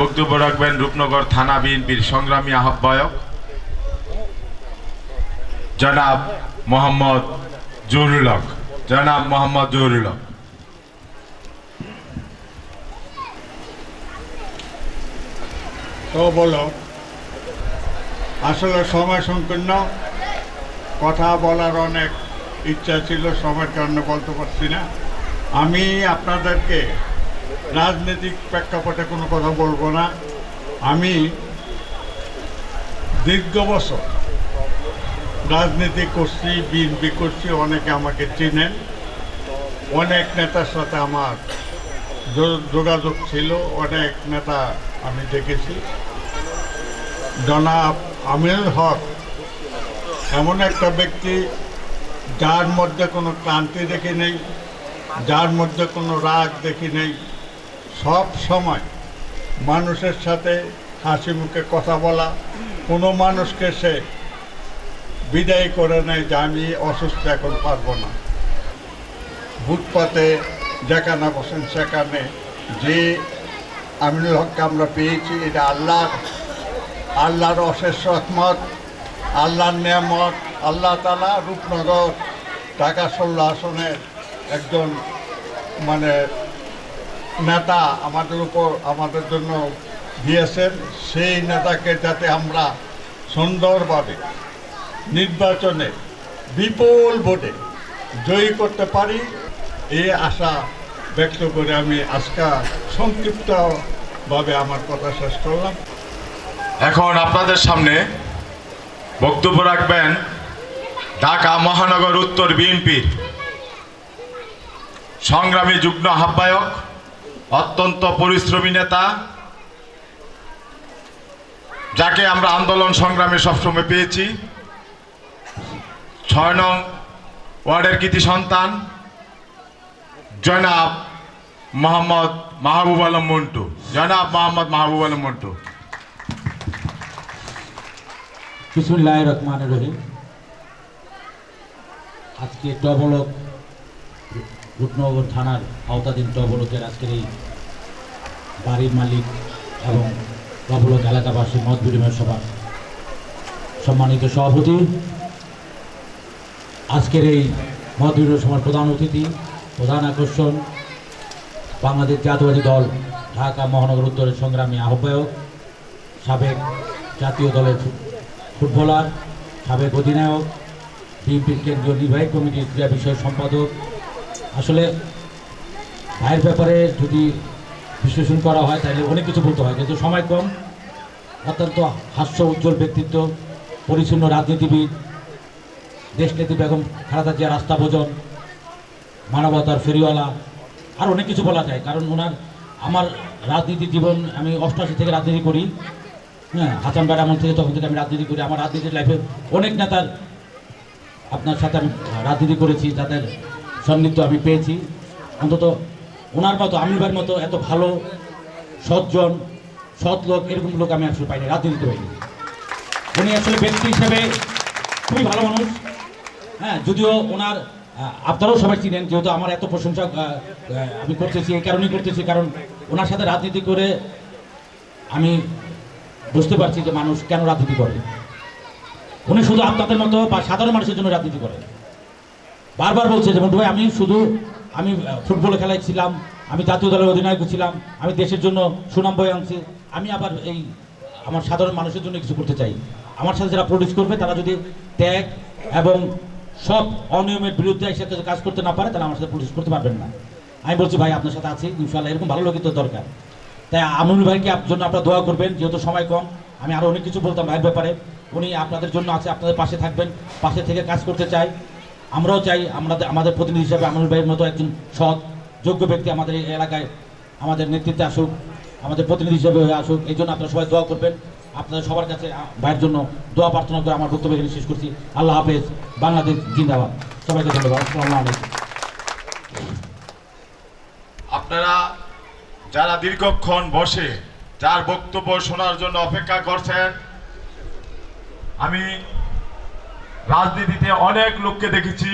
বক্তব্য রাখবেন রূপনগর থানা বিএনপির সংগ্রামী আহ্বায়ক জনাব মোহাম্মদ জহুরুল হক। জনাব মোহাম্মদ জহুরুল হক। তো বলো, আসলে সময় সংকীর্ণ, কথা বলার অনেক ইচ্ছা ছিল, সময়ের কারণে বলতে পারছি না। আমি আপনাদেরকে রাজনৈতিক প্রেক্ষাপটে কোনো কথা বলব না। আমি দীর্ঘ বছর রাজনীতি করছি, বিএনপি করছি, অনেকে আমাকে চিনেন। অনেক নেতার সাথে আমার যোগাযোগ ছিল, অনেক নেতা আমি দেখেছি। জনাব আমিনুল হক এমন একটা ব্যক্তি, যার মধ্যে কোনো ক্লান্তি দেখি নেই, যার মধ্যে কোনো রাগ দেখি নেই। সব সময় মানুষের সাথে হাসি মুখে কথা বলা, কোনো মানুষকে সে বিদায় করে নেয় যে আমি অসুস্থ এখন পারব না। ফুটপাতে যেখানে বসেন সেখানে যে আমিনুল হককে আমরা পেয়েছি, এটা আল্লাহর আল্লাহর অশেষ রহমত, আল্লাহর নিয়ামত, আল্লাহ তালা রূপনগর ঢাকা ষোলো আসনের একজন মানে নেতা আমাদের উপর, আমাদের জন্য দিয়েছেন, সেই নেতাকে যাতে আমরা সুন্দরভাবে নির্বাচনে বিপুল ভোটে জয়ী করতে পারি, এই আশা ব্যক্ত করে আমি আজকে সংক্ষিপ্তভাবে আমার কথা শেষ করলাম। এখন আপনাদের সামনে বক্তব্য রাখবেন ঢাকা মহানগর উত্তর বিএনপির সংগ্রামী যুগ্ম আহ্বায়ক অত্যন্ত পরিশ্রমী নেতা, যাকে আমরা আন্দোলন সংগ্রামে সবসময় পেয়েছি। ছয় নং ওয়ার্ডের কৃতি সন্তান, জনাব মোহাম্মদ মাহবুব আলম মন্টু। জনাব মোহাম্মদ মাহবুব আলম মন্টু। বিসমুল্লাহ রহমান রহিম। আজকে টবলক রূপনগর থানার আওতাধীন টবলকের আজকের এই বাড়ির মালিক এবং টবলক এলাকাবাসী মত বিনিময় সভা। সম্মানিত সভাপতি, আজকের এই মত বিনিময় সভার প্রধান অতিথি, প্রধান আকর্ষণ, বাংলাদেশ জাতীয়বাদী দল, ঢাকা মহানগর উত্তরের সংগ্রামী আহ্বায়ক, সাবেক জাতীয় দলের ফুটবলার, সাবেক অধিনায়ক, বিএনপির কেন্দ্রীয় নির্বাহী কমিটির ক্রীড়া বিষয়ক সম্পাদক। আসলে ভাইয়ের ব্যাপারে যদি বিশ্লেষণ করা হয় তাহলে অনেক কিছু বলতে হয়, কিন্তু সময় কম। অত্যন্ত হাস্য উজ্জ্বল ব্যক্তিত্ব, পরিচ্ছন্ন রাজনীতিবিদ, দেশনেত্রী বেগম খালেদা জিয়া রাস্তা ভোজন, মানবতার ফেরিওয়ালা, আর অনেক কিছু বলা যায়, কারণ ওনার আমার রাজনীতি জীবন আমি অষ্টআশি থেকে রাজনীতি করি হ্যাঁ হাসান থেকে তখন থেকে আমি রাজনীতি করি, আমার রাজনীতির লাইফে অনেক নেতার আপনার সাথে আমি রাজনীতি করেছি, যাদের সন্নিধ্য আমি পেয়েছি। অন্তত ওনার মতো ভাইয়ের মতো এত ভালো, সজ্জন, সৎ লোক, এরকম লোক আমি আসলে পাইনি, রাজনীতিতে পাইনি। উনি আসলে ব্যক্তি হিসেবে খুবই ভালো মানুষ। হ্যাঁ যদিও ওনার আপনারাও সবাই চিনেন, যেহেতু আমার এত প্রশংসা আমি করতেছি, এই কারণেই করতেছি, কারণ ওনার সাথে রাজনীতি করে আমি বুঝতে পারছি যে মানুষ কেন রাজনীতি করে। উনি শুধু আপনাদের মতো বা সাধারণ মানুষের জন্য রাজনীতি করে। বারবার বলছে যেমন ভাই, আমি শুধু, আমি ফুটবল খেলায় ছিলাম আমি জাতীয় দলের অধিনায়ক ছিলাম, আমি দেশের জন্য সুনাম বয়ে আনছি, আমি আবার এই, আমার সাধারণ মানুষের জন্য কিছু করতে চাই। আমার সাথে যারা প্রডিউস করবে, তারা যদি ত্যাগ এবং সব অনিয়মের বিরুদ্ধে এসে কাজ- করতে না পারে, তাহলে আমার সাথে প্রডিউস করতে পারবেন না। আমি বলছি, ভাই, আপনার সাথে আছি ইনশাল্লাহ এরকম ভালো লোকই তো দরকার। তাই আমনুল ভাইকে আপ- জন্য আপনারা দোয়া করবেন, যেহেতু সময় কম, আমি আরও অনেক কিছু বলতাম ভাইয়ের ব্যাপারে। উনি আপনাদের জন্য আছে, আপনাদের পাশে থাকবেন, পাশে থেকে কাজ করতে চাই। আমরাও চাই আমরা আমাদের প্রতিনিধি হিসাবে আমনুল ভাইয়ের মতো একজন সৎ, যোগ্য ব্যক্তি আমাদের এই এলাকায় আমাদের নেতৃত্বে আসুক, আমাদের প্রতিনিধি হিসাবে হয়ে আসুক। এই জন্য আপনারা সবাই দোয়া করবেন। আপনাদের সবার কাছে ভাইয়ের জন্য দোয়া প্রার্থনা করে আমার বক্তব্য এখানে শেষ করছি। আল্লাহ হাফেজ, বাংলাদেশ জিন্দাবাদ। সবাইকে ধন্যবাদ। আসসালামু আলাইকুম। আপনারা যারা দীর্ঘক্ষণ বসে যার বক্তব্য শোনার জন্য অপেক্ষা করছেন, আমি রাজনীতিতে অনেক লোককে দেখেছি।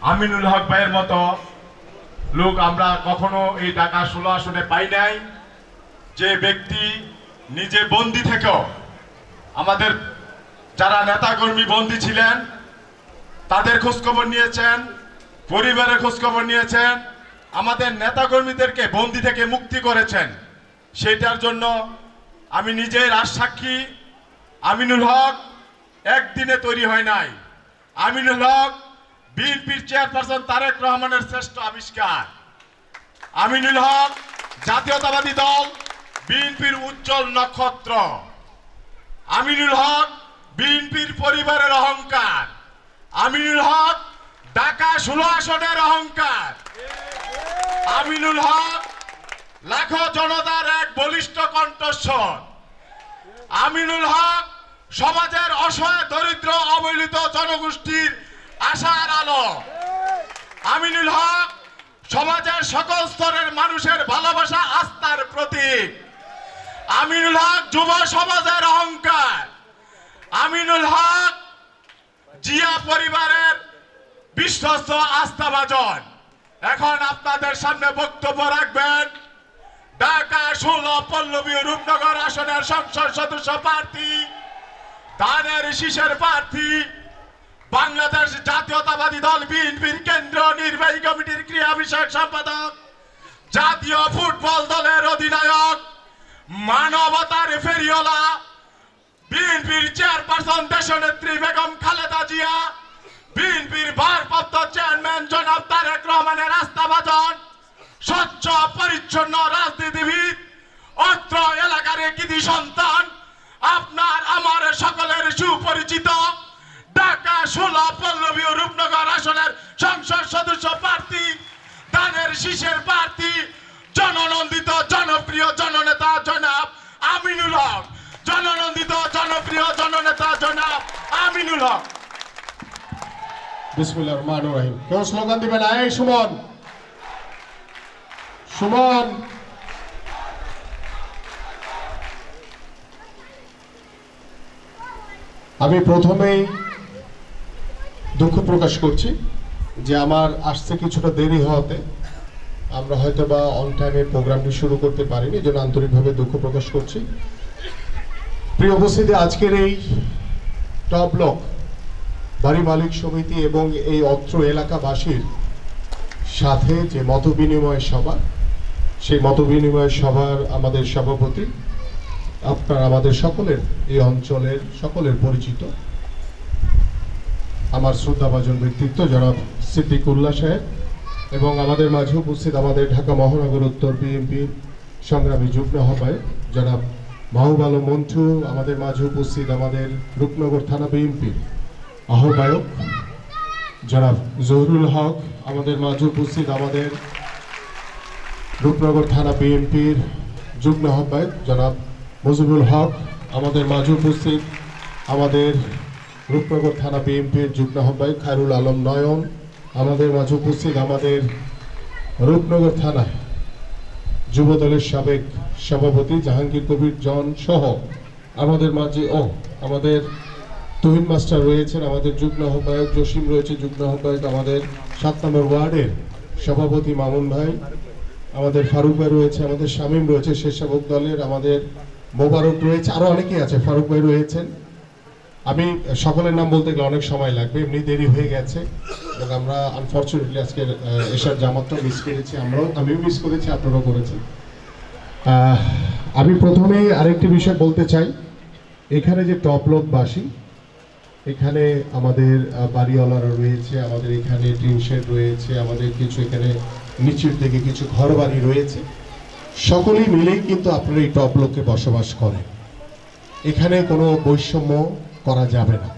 আমিনুল হক ভাইয়ের মতো লোক আমরা কখনো এই ঢাকা ষোলো আসনে পাই নাই। যে ব্যক্তি নিজে বন্দি থেকেও আমাদের যারা নেতাকর্মী বন্দি ছিলেন, তাদের খোঁজখবর নিয়েছেন, পরিবারের খোঁজখবর নিয়েছেন, আমাদের নেতাকর্মীদেরকে বন্দি থেকে মুক্তি করেছেন। সেটার জন্য আমি নিজের সাক্ষী আমিনুল হক একদিনে তৈরি হয় নাই। আমিনুল হক, বিএনপির চেয়ারপারসন তারেক রহমানের শ্রেষ্ঠ আবিষ্কার। আমিনুল হক, জাতীয়তাবাদী দল, বিএনপির উজ্জ্বল নক্ষত্র। আমিনুল হক, বিএনপির পরিবারের অহংকার। আমিনুল হক, ঢাকা ষোলো আসনের অহংকার। আমিনুল হক, লাখো জনতার এক বলিষ্ঠ কণ্ঠস্বর। আমিনুল হক সমাজের অসহায়, দরিদ্র, অবহেলিত জনগোষ্ঠীর আশার আলো। আমিনুল হক সমাজের সকল স্তরের মানুষের ভালোবাসা, আস্থার প্রতীক। আমিনুল হক যুব সমাজের অহংকার। আমিনুল হক জিয়া পরিবারের বিশ্বস্ত আস্থাভাজন। এখন আপনাদের সামনে বক্তব্য রাখবেন ঢাকা ষোলো পল্লবী রূপনগর আসনের সংসদ সদস্য প্রার্থী ধানের শীষের প্রার্থী বাংলাদেশ জাতীয়তাবাদী দল বিএনপির কেন্দ্র নির্বাহী কমিটির ক্রিয়া বিষয়ক সম্পাদক, জাতীয় ফুটবল দলের অধিনায়ক, মানবতার ফেরিওলা বিএনপির চেয়ারপারসন দেশনেত্রী বেগম খালেদা জিয়া, বিএনপির ভারপ্রাপ্ত চেয়ারম্যান জনাব তারেক রহমানের আস্থাভাজন, স্বচ্ছ, পরিচ্ছন্ন রাজনীতিবিদ, অত্র এলাকার কৃতি সন্তান আপনার, আমার সকলের সুপরিচিত ঢাকা ষোলো পল্লবী ও রূপনগর আসনের সংসদ সদস্য প্রার্থী, দানের শীষের প্রার্থী, জননন্দিত, জনপ্রিয় জননেতা জনাব আমিনুল হক। জননন্দিত, জনপ্রিয় জননেতা জনাব আমিনুল হক। বিসমুল্লাহ রহমান রহিম। কেউ স্লোগান দিবেন আয় সুমন। সুমন আমি প্রথমেই দুঃখ প্রকাশ করছি যে আমার আসতে কিছুটা দেরি হওয়াতে আমরা হয়তো বা অন টাইমে প্রোগ্রামটি শুরু করতে পারিনি জন্য আন্তরিকভাবে দুঃখ প্রকাশ করছি। প্রিয় উপস্থিতি, আজকের এই টপ ব্লক বাড়ি মালিক সমিতি এবং এই অত্র এলাকাবাসীর সাথে যে মত বিনিময় সভা, সেই মত বিনিময় সভার আমাদের সভাপতি আপনার আমাদের সকলের এই অঞ্চলের সকলের পরিচিত। আমার শ্রদ্ধাভাজন ব্যক্তিত্ব জনাব সিদ্দিকুল্লাহ সাহেব এবং আমাদের মাঝে উপস্থিত আমাদের ঢাকা মহানগর উত্তর বিএনপির সংগ্রামী যুগ্ম আহ্বায়ক জনাব মাহবুব আলম মন্টু, আমাদের মাঝে উপস্থিত আমাদের রূপনগর থানা বিএনপির আহ্বায়ক জনাব জহুরুল হক, আমাদের মাঝে উপস্থিত আমাদের রূপনগর থানা বিএনপির যুগ্ম আহ্বায়ক জনাব মজিবুল হক, আমাদের মাঝে উপস্থিত আমাদের রূপনগর থানা বিএনপির যুগ্ম আহ্বায়ক খায়রুল আলম নয়ন, আমাদের মাঝে উপস্থিত আমাদের রূপনগর থানা যুব দলের সাবেক সভাপতি জাহাঙ্গীর কবির জন সহ আমাদের মাঝে ও আমাদের তুহিন মাস্টার রয়েছেন, আমাদের যুগ্ম আহ্বায়ক জসিম রয়েছে, যুগ্ম আহ্বায়ক আমাদের সাত নম্বর ওয়ার্ডের সভাপতি মামুন ভাই, আমাদের ফারুক ভাই রয়েছে, আমাদের শামীম রয়েছে, স্বেচ্ছাসেবক দলের আমাদের মোবারক রয়েছে, আরও অনেকেই আছে, ফারুক ভাই রয়েছেন। আমি সকলের নাম বলতে গেলে অনেক সময় লাগবে, এমনি দেরি হয়ে গেছে, এবং আমরা আনফর্চুনেটলি আজকে এশার জামাতটা মিস করেছি, আমরাও, আমিও মিস করেছি, আপনারাও করেছেন। আমি প্রথমেই আরেকটি বিষয় বলতে চাই। এখানে যে টপ লোকবাসী, এখানে আমাদের বাড়িওয়ালারা রয়েছে, আমাদের এখানে টিন শেড রয়েছে, আমাদের কিছু এখানে নিচের দিকে কিছু ঘর বাড়ি রয়েছে। সকলেই মিলেই কিন্তু আপনারা এই টপ লোকে বসবাস করেন। এখানে কোনো বৈষম্য করা যাবে না।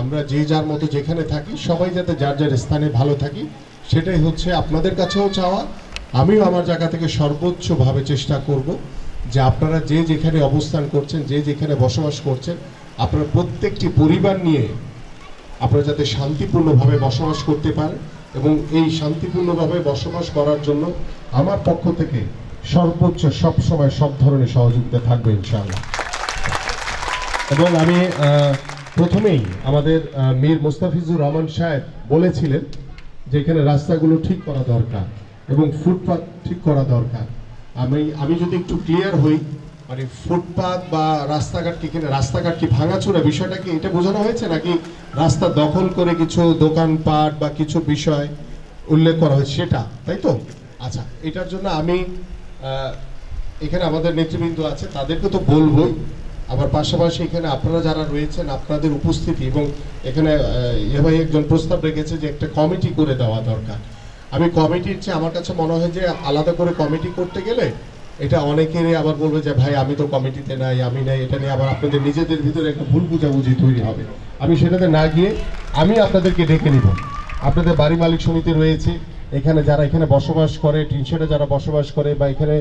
আমরা যে যার মতো যেখানে থাকি, সবাই যাতে যার যার স্থানে ভালো থাকি, সেটাই হচ্ছে আপনাদের কাছেও চাওয়া। আমিও আমার জায়গা থেকে সর্বোচ্চভাবে চেষ্টা করব যে আপনারা যে যেখানে অবস্থান করছেন, যে যেখানে বসবাস করছেন, আপনার প্রত্যেকটি পরিবার নিয়ে আপনারা যাতে শান্তিপূর্ণভাবে বসবাস করতে পারেন এবং এই শান্তিপূর্ণভাবে বসবাস করার জন্য আমার পক্ষ থেকে সর্বোচ্চ সব সময় সব ধরনের সহযোগিতা থাকবে, ইনশাআল্লাহ। এবং আমি প্রথমেই আমাদের মীর মোস্তাফিজুর রহমান সাহেব বলেছিলেন যে এখানে রাস্তাগুলো ঠিক করা দরকার এবং ফুটপাত ঠিক করা দরকার। আমি আমি যদি একটু ক্লিয়ার হই মানে ফুটপাত বা রাস্তাঘাট কি কিনা রাস্তাঘাট কি ভাঙাচোরা বিষয়টা কি এটা বোঝানো হয়েছে নাকি রাস্তা দখল করে কিছু দোকানপাট বা কিছু বিষয় উল্লেখ করা হয়েছে সেটা, তাই তো? আচ্ছা এটার জন্য আমি এখানে আমাদের নেতৃবৃন্দ আছে, তাদেরকে তো বলবই। আবার পাশাপাশি এখানে আপনারা যারা রয়েছেন, আপনাদের উপস্থিতি এবং এখানে ভাই একজন প্রস্তাব রেখেছে যে একটা কমিটি করে দেওয়া দরকার। আমি কমিটির চেয়ে আমার কাছে মনে হয় যে আলাদা করে কমিটি করতে গেলে এটা অনেকেরই আবার বলবে যে, ভাই, আমি তো কমিটিতে নাই, আমি নাই। এটা নিয়ে আবার আপনাদের নিজেদের ভিতরে একটা ভুল বুঝাবুঝি তৈরি হবে। আমি সেটাতে না গিয়ে আমি আপনাদেরকে ডেকে নিব। আপনাদের বাড়ি মালিক সমিতি রয়েছে এখানে যারা এখানে বসবাস করে টিনশেডে যারা বসবাস করে বা এখানে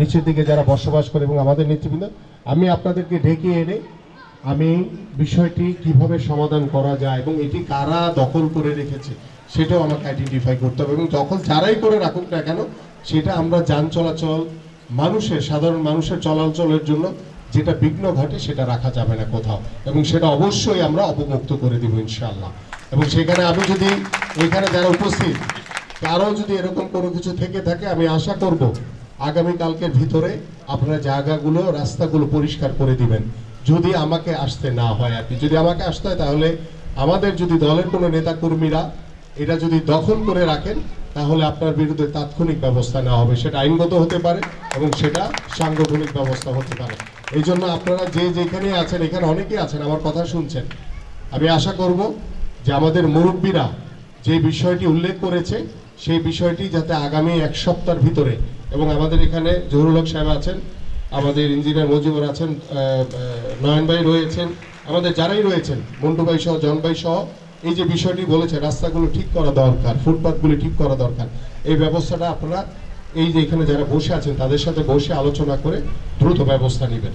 নিচের দিকে যারা বসবাস করে এবং আমাদের নেতৃবৃন্দ, আমি আপনাদেরকে ডেকে এনে আমি বিষয়টি কীভাবে সমাধান করা যায় এবং এটি কারা দখল করে রেখেছে সেটাও আমাকে আইডেন্টিফাই করতে হবে এবং দখল যারাই করে রাখুক না কেন, সেটা আমরা যান চলাচল, মানুষের, সাধারণ মানুষের চলাচলের জন্য যেটা বিঘ্ন ঘটে সেটা রাখা যাবে না কোথাও এবং সেটা অবশ্যই আমরা অবমুক্ত করে দিব ইনশাল্লাহ এবং সেখানে আমি যদি, এখানে যারা উপস্থিত কারও যদি এরকম কোনো কিছু থেকে থাকে, আমি আশা করব আগামী কালকের ভিতরে আপনারা জায়গাগুলো, রাস্তাগুলো পরিষ্কার করে দিবেন। যদি আমাকে আসতে না হয় আর কি। যদি আমাকে আসতে হয় তাহলে আমাদের যদি দলের কোনো নেতা কর্মীরা এটা যদি দখল করে রাখেন, তাহলে আপনার বিরুদ্ধে তাৎক্ষণিক ব্যবস্থা নেওয়া হবে। সেটা আইনগত হতে পারে এবং সেটা সাংগঠনিক ব্যবস্থা হতে পারে। এই জন্য আপনারা যে যেখানে আছেন, এখানে অনেকেই আছেন, আমার কথা শুনছেন। আমি আশা করব যে আমাদের মুরব্বীরা যে বিষয়টি উল্লেখ করেছে সেই বিষয়টি যাতে আগামী এক সপ্তাহের ভিতরে, এবং আমাদের এখানে জহুরুল হক সাহেব আছেন, আমাদের ইঞ্জিনিয়ার মজিবুর আছেন নয়ন ভাই রয়েছেন, আমাদের যারাই রয়েছেন, মন্টু ভাই সহ, জন ভাই সহ, এই যে বিষয়টি বলেছে রাস্তাগুলো ঠিক করা দরকার, ফুটপাথগুলি ঠিক করা দরকার। এই ব্যবস্থাটা আপনারা, এই যে এখানে যারা বসে আছেন, তাদের সাথে বসে আলোচনা করে দ্রুত ব্যবস্থা নেবেন।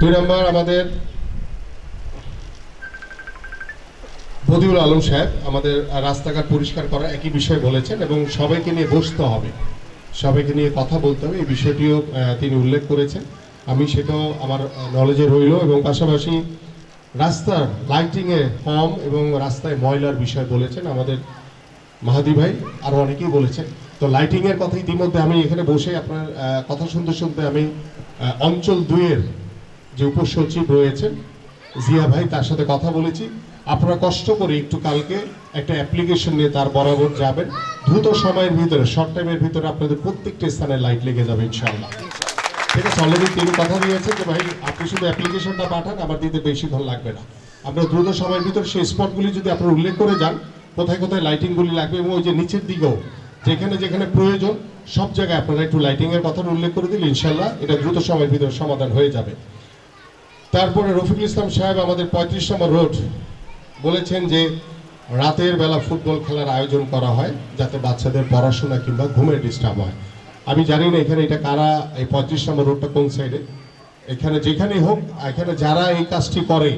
দুই নম্বর, আমাদের বদিউল আলম সাহেব আমাদের রাস্তাঘাট পরিষ্কার করার একই বিষয় বলেছেন এবং সবাইকে নিয়ে বসতে হবে। সবাইকে নিয়ে কথা বলতে হবে, এই বিষয়টিও তিনি উল্লেখ করেছেন। আমি সেটাও আমার নলেজে রইল এবং পাশাপাশি রাস্তার লাইটিংয়ে কম এবং রাস্তায় ময়লার বিষয় বলেছেন আমাদের মাহাদি ভাই আরও অনেকেই বলেছেন। তো লাইটিংয়ের কথা ইতিমধ্যে আমি এখানে বসে আপনার কথা শুনতে শুনতে আমি অঞ্চল দুইয়ের যে উপসচিব রয়েছেন, জিয়া ভাই, তার সাথে কথা বলেছি। আপনারা কষ্ট করে একটু কালকে একটা অ্যাপ্লিকেশন নিয়ে তার বরাবর যাবেন। দ্রুত সময়ের ভিতরে শর্ট টাইমের ভিতরে আপনাদের প্রত্যেকটা স্থানে লাইট লেগে যাবে, ইনশাআল্লাহ। ঠিক আছে অলরেডি তিনি কথা দিয়েছেন যে, ভাই, আপনি শুধু অ্যাপ্লিকেশনটা পাঠান, আমার দিতে বেশি বেশিক্ষণ লাগবে না। আপনার দ্রুত সময়ের ভিতরে সেই স্পটগুলি যদি আপনারা উল্লেখ করে যান, কোথায় কোথায় লাইটিংগুলি লাগবে এবং ওই যে নিচের দিকেও, যেখানে যেখানে প্রয়োজন, সব জায়গায় আপনারা একটু লাইটিংয়ের কথা উল্লেখ করে দিলে ইনশাল্লাহ এটা দ্রুত সময়ের ভিতরে সমাধান হয়ে যাবে। তারপরে রফিকুল ইসলাম সাহেব আমাদের পঁয়ত্রিশ নম্বর রোড বলেছেন যে রাতের বেলা ফুটবল খেলার আয়োজন করা হয় যাতে বাচ্চাদের পড়াশোনা কিংবা ঘুমের ডিস্টার্ব হয়। আমি জানি না এখানে এটা কারা, এই পঁয়ত্রিশ নম্বর রোডটা কোন সাইডে এখানে যেখানেই হোক, এখানে যারা এই কাজটি করে,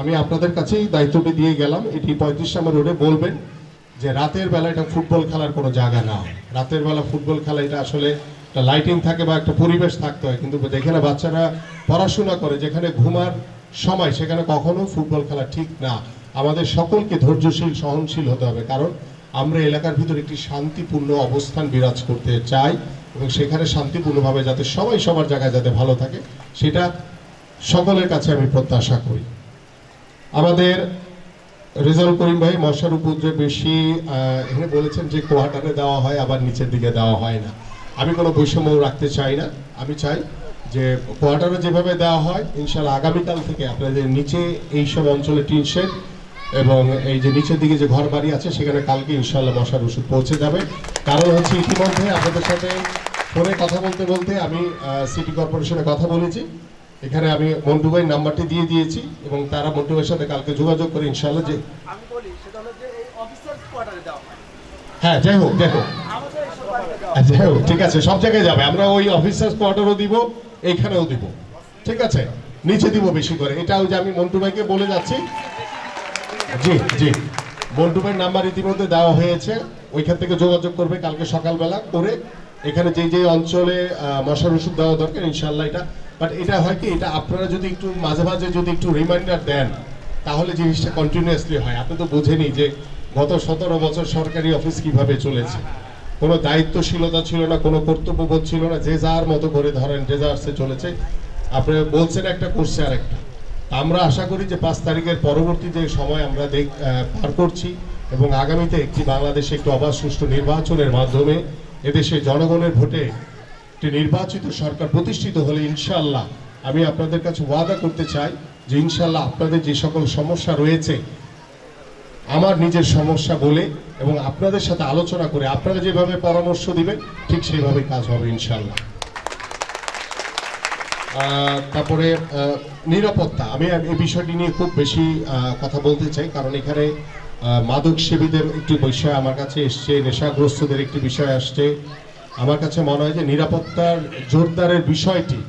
আমি আপনাদের কাছেই দায়িত্বটি দিয়ে গেলাম। এটি পঁয়ত্রিশ নম্বর রোডে বলবেন যে রাতের বেলা এটা ফুটবল খেলার কোনো জায়গা না। রাতের বেলা ফুটবল খেলা, এটা আসলে একটা লাইটিং থাকে বা একটা পরিবেশ থাকতে হয়। কিন্তু যেখানে বাচ্চারা পড়াশোনা করে, যেখানে ঘুমার সময়, সেখানে কখনো ফুটবল খেলা ঠিক না। আমাদের সকলকে ধৈর্যশীল, সহনশীল হতে হবে। কারণ আমরা এলাকার ভিতর একটি শান্তিপূর্ণ অবস্থান বিরাজ করতে চাই এবং সেখানে শান্তিপূর্ণভাবে যাতে সবাই সবার জায়গায় যাতে ভালো থাকে, সেটা সকলের কাছে আমি প্রত্যাশা করি। আমাদের রেজাউল করিম ভাই মশার উপদ্রব বেশি এখানে বলেছেন যে কোয়ার্টারে দেওয়া হয়, আবার নিচের দিকে দেওয়া হয় না। আমি কোনো বৈষম্য রাখতে চাই না। আমি চাই যে কোয়ার্টারে যেভাবে দেওয়া হয় ইনশাল্লাহ আগামীকাল থেকে আপনাদের নিচে এইসব অঞ্চলে টিন শেড এবং এই যে নিচের দিকে যে ঘর বাড়ি আছে সেখানে কালকে ইনশাল্লাহ মশার ওষুধ পৌঁছে যাবে। কারণ হচ্ছে ইতিমধ্যে আপনাদের সাথে ফোনে কথা বলতে বলতে আমি সিটি কর্পোরেশনে কথা বলেছি। এখানে আমি মন্টু ভাইয়ের নাম্বারটি দিয়ে দিয়েছি এবং তারা মন্টু ভাইয়ের সাথে কালকে যোগাযোগ করে ইনশাল্লাহ যে হয়। যাই হোক যাই হোক। আচ্ছা, যাই হোক ঠিক আছে সব জায়গায় যাবে। আমরা ওই অফিসার্স কোয়ার্টারও দিব এইখানেও দিব। ঠিক আছে? নিচে দিব বেশি করে। এটা ওই যে আমি মন্টু ভাইকে বলে যাচ্ছি জি জি। মন্টু ভাইয়ের নাম্বার ইতিমধ্যে দেওয়া হয়েছে। ওইখান থেকে যোগাযোগ করবে কালকে সকালবেলা করে। এখানে যে যে অঞ্চলে মশার ওষুধ দেওয়া দরকার ইনশাল্লাহ এটা বাট এটা হয় কি, এটা আপনারা যদি একটু মাঝে মাঝে যদি একটু রিমাইন্ডার দেন, তাহলে জিনিসটা কন্টিনিউয়াসলি হয়। আপনি তো বোঝেনি যে গত সতেরো বছর সরকারি অফিস কীভাবে চলেছে। কোনো দায়িত্বশীলতা ছিল না, কোনো কর্তব্যবোধ ছিল না, যে যার মতো করে ধরেন, যে যার চলেছে। আপনি বলছেন একটা, করছে আর একটা আমরা আশা করি যে পাঁচ তারিখের পরবর্তী যে সময় আমরা দেখ পার করছি এবং আগামীতে একটি বাংলাদেশে একটি অবাধ সুষ্ঠু নির্বাচনের মাধ্যমে এদেশে জনগণের ভোটে একটি নির্বাচিত সরকার প্রতিষ্ঠিত হলে ইনশাল্লাহ আমি আপনাদের কাছে ওয়াদা করতে চাই যে ইনশাল্লাহ আপনাদের যে সকল সমস্যা রয়েছে, আমার নিজের সমস্যা বলে এবং আপনাদের সাথে আলোচনা করে আপনারা যেভাবে পরামর্শ দিবেন, ঠিক সেইভাবে কাজ হবে ইনশাল্লাহ তারপরে নিরাপত্তা। আমি এই বিষয়টি নিয়ে খুব বেশি কথা বলতে চাই, কারণ এখানে মাদক সেবীদের একটি বিষয় আমার কাছে এসছে, নেশাগ্রস্তদের একটি বিষয় আসছে। আমার কাছে মনে হয় যে নিরাপত্তার জোরদারের বিষয়টি,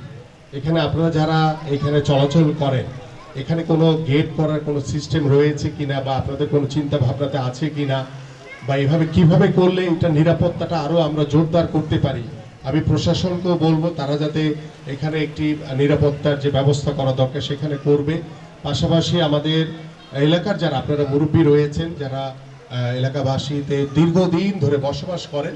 এখানে আপনারা যারা এখানে চলাচল করেন, এখানে কোনো গেট করার কোনো সিস্টেম রয়েছে কিনা বা আপনাদের কোনো চিন্তা ভাবনাতে আছে কিনা, বা এভাবে কীভাবে করলে এটা নিরাপত্তাটা আরও আমরা জোরদার করতে পারি আমি প্রশাসনকেও বলব, তারা যাতে এখানে একটি নিরাপত্তার যে ব্যবস্থা করা দরকার সেখানে করবে। পাশাপাশি আমাদের এলাকার যারা, আপনারা মুরব্বী রয়েছেন, যারা এলাকাবাসীতে দীর্ঘদিন ধরে বসবাস করেন,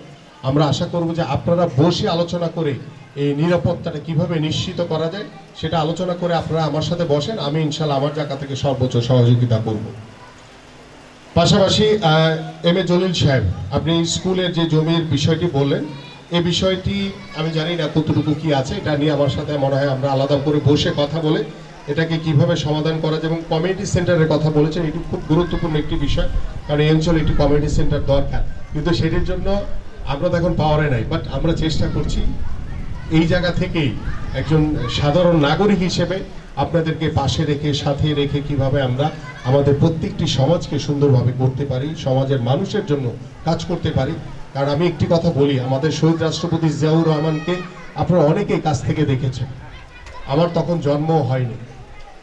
আমরা আশা করব যে আপনারা বসে আলোচনা করে এই নিরাপত্তাটা কীভাবে নিশ্চিত করা যায়, সেটা আলোচনা করে আপনারা আমার সাথে বসেন, আমি ইনশাল্লাহ আমার জায়গা থেকে সর্বোচ্চ সহযোগিতা করব। পাশাপাশি এম এ জলিল সাহেব, আপনি স্কুলের যে জমির বিষয়টি বললেন এই বিষয়টি আমি জানি না কতটুকু কি আছে, এটা নিয়ে আমার সাথে মনে হয় আমরা আলাদা করে বসে কথা বলে এটাকে কীভাবে সমাধান করা যায় এবং কমিউনিটি সেন্টারের কথা বলেছেন, এটি খুব গুরুত্বপূর্ণ একটি বিষয়, কারণ এই অঞ্চলে একটি কমিউনিটি সেন্টার দরকার। কিন্তু সেটির জন্য আমরা তো এখন পাওয়ারে নাই বাট আমরা চেষ্টা করছি এই জায়গা থেকেই একজন সাধারণ নাগরিক হিসেবে আপনাদেরকে পাশে রেখে, সাথে রেখে কীভাবে আমরা আমাদের প্রত্যেকটি সমাজকে সুন্দরভাবে করতে পারি, সমাজের মানুষের জন্য কাজ করতে পারি কারণ আমি একটি কথা বলি, আমাদের শহীদ রাষ্ট্রপতি জিয়াউর রহমানকে আপনারা অনেকেই কাছ থেকে দেখেছেন। আমার তখন জন্ম হয়নি।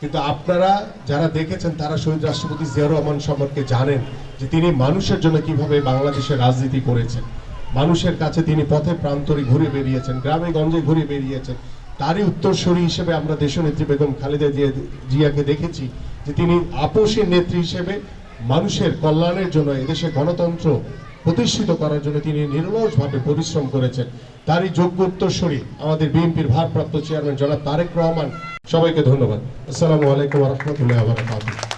কিন্তু আপনারা যারা দেখেছেন, তারা শহীদ রাষ্ট্রপতি জিয়াউর রহমান সম্পর্কে জানেন যে তিনি মানুষের জন্য কীভাবে বাংলাদেশের রাজনীতি করেছেন। মানুষের কাছে তিনি পথে প্রান্তরে ঘুরে বেরিয়েছেন গ্রামে গঞ্জে ঘুরে বেরিয়েছেন তারই উত্তরসূরি হিসেবে আমরা দেশনেত্রী বেগম খালেদা জিয়া জিয়াকে দেখেছি যে তিনি আপোষের নেত্রী হিসেবে মানুষের কল্যাণের জন্য এদেশে গণতন্ত্র প্রতিষ্ঠিত করার জন্য তিনি নিরলসভাবে পরিশ্রম করেছেন। তারই যোগ্য উত্তরসূরি আমাদের বিএনপির ভারপ্রাপ্ত চেয়ারম্যান জনাব তারেক রহমান। সবাইকে ধন্যবাদ। আসসালামু আলাইকুম রহমতুল্লাহ বারকাতুহ।